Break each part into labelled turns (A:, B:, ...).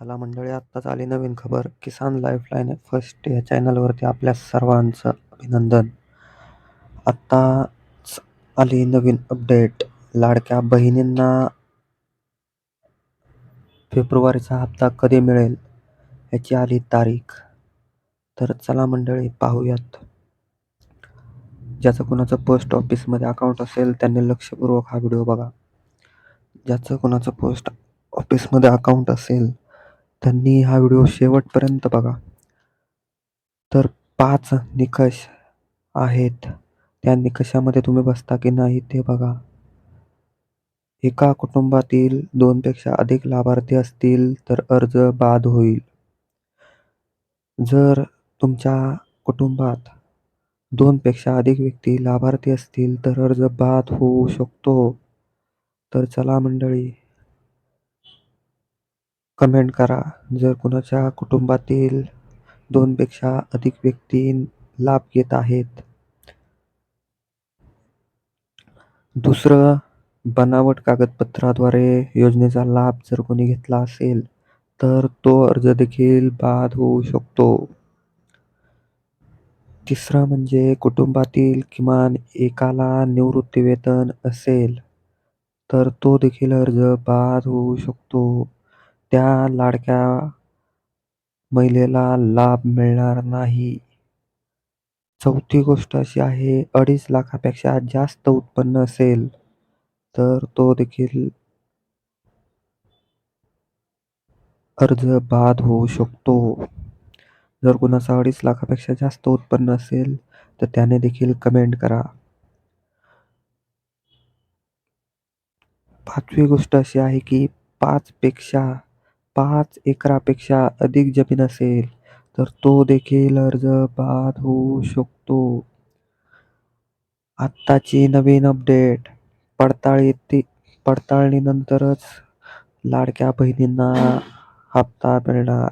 A: चला मंडळी आत्ताच आली नवीन खबर. किसान लाईफलाईन फर्स्ट या चॅनलवरती आपल्या सर्वांचं अभिनंदन. आत्ताच आली नवीन अपडेट लाडक्या बहिणींना फेब्रुवारीचा हप्ता कधी मिळेल याची आली तारीख? तर चला मंडळी पाहूयात. ज्याचं कोणाचं पोस्ट ऑफिसमध्ये अकाउंट असेल त्यांनी लक्षपूर्वक हा व्हिडिओ बघा. ज्याचं कोणाचं पोस्ट ऑफिसमध्ये अकाउंट असेल त्यांनी हा व्हिडिओ शेवटपर्यंत बघा. तर पाच निकष आहेत. त्या निकषामध्ये तुम्ही बसता की नाही ते बघा. एका कुटुंबातील दोनपेक्षा अधिक लाभार्थी असतील तर अर्ज बाद होईल. जर तुमच्या कुटुंबात दोनपेक्षा अधिक व्यक्ती लाभार्थी असतील तर अर्ज बाद होऊ शकतो. तर चला मंडळी कमेंट करा. जर कुणाच्या कुटुंबातील दोनपेक्षा अधिक व्यक्ती लाभ घेत आहेत. दुसरं बनावट कागदपत्राद्वारे योजनेचा लाभ जर कोणी घेतला असेल तर तो अर्ज देखील बाद होऊ शकतो. तिसरा म्हणजे कुटुंबातील किमान एकाला निवृत्तीवेतन असेल तर तो देखील अर्ज बाद होऊ शकतो. त्या लाडक्या महिलेला लाभ मिळणार नाही. चौथी गोष्ट अशी आहे अडीच लाखापेक्षा जास्त उत्पन्न असेल तर तो देखील अर्ज बाद होऊ शकतो. जर कुणाचा अडीच लाखापेक्षा जास्त उत्पन्न असेल तर त्याने देखील कमेंट करा. पाचवी गोष्ट अशी आहे की पाचपेक्षा पाच एकरापेक्षा अधिक जमीन असेल तर तो देखील अर्ज बाद होऊ शकतो. आत्ताची नवीन अपडेट. पडताळी पडताळणीनंतरच लाडक्या बहिणींना हप्ता मिळणार.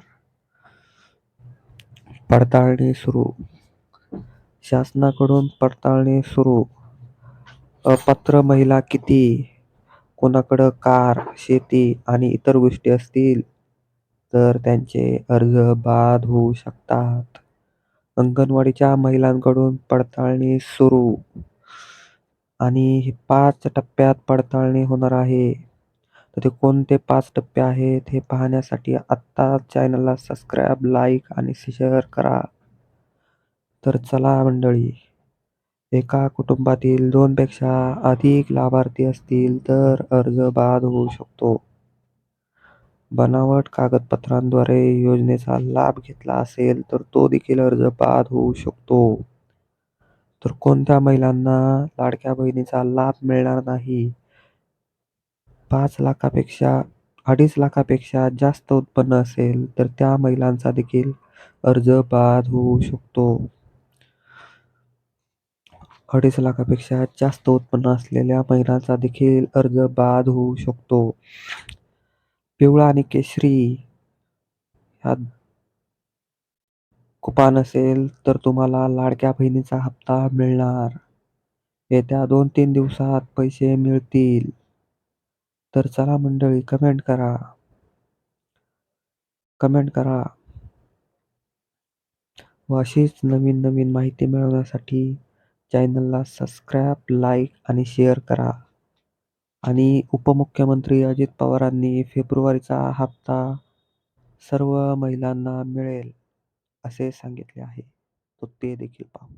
A: पडताळणी सुरू. शासनाकडून पडताळणी सुरू. अपात्र महिला किती? कोणाकडं कार शेती आणि इतर गोष्टी असतील तर त्यांचे अर्ज बाद होऊ शकतात. अंगणवाडीच्या महिलांकडून पडताळणी सुरू आणि पाच टप्प्यात पडताळणी होणार आहे. तर ते कोणते पाच टप्पे आहेत हे पाहण्यासाठी आत्ता चॅनलला सबस्क्राईब लाईक आणि शेअर करा. तर चला मंडळी एका कुटुंबातील दोनपेक्षा अधिक लाभार्थी असतील तर अर्ज बाद होऊ शकतो. बनावट कागदपत्रांद्वारे योजनेचा लाभ घेतला असेल तर तो देखील अर्ज बाद होऊ शकतो. तर कोणत्या महिलांना लाडक्या बहिणीचा लाभ मिळणार नाही? पाच लाखापेक्षा अडीच लाखापेक्षा जास्त उत्पन्न असेल तर त्या महिलांचा देखील अर्ज बाद होऊ शकतो. अडीच लाखापेक्षा जास्त उत्पन्न असलेल्या महिलांचा देखील अर्ज बाद होऊ शकतो. पिवळा आणि केशरी ह्या कुपान असेल तर तुम्हाला लाडक्या बहिणीचा हप्ता मिळणार. येत्या दोन तीन दिवसात पैसे मिळतील. तर चला मंडळी कमेंट करा. कमेंट करा. व अशीच नवीन नवीन माहिती मिळवण्यासाठी चॅनलला सबस्क्राईब लाईक आणि शेअर करा. आणि उपमुख्यमंत्री अजित पवारांनी फेब्रुवारीचा हप्ता सर्व महिलांना मिळेल असे सांगितले आहे. तो ते देखील पाहू.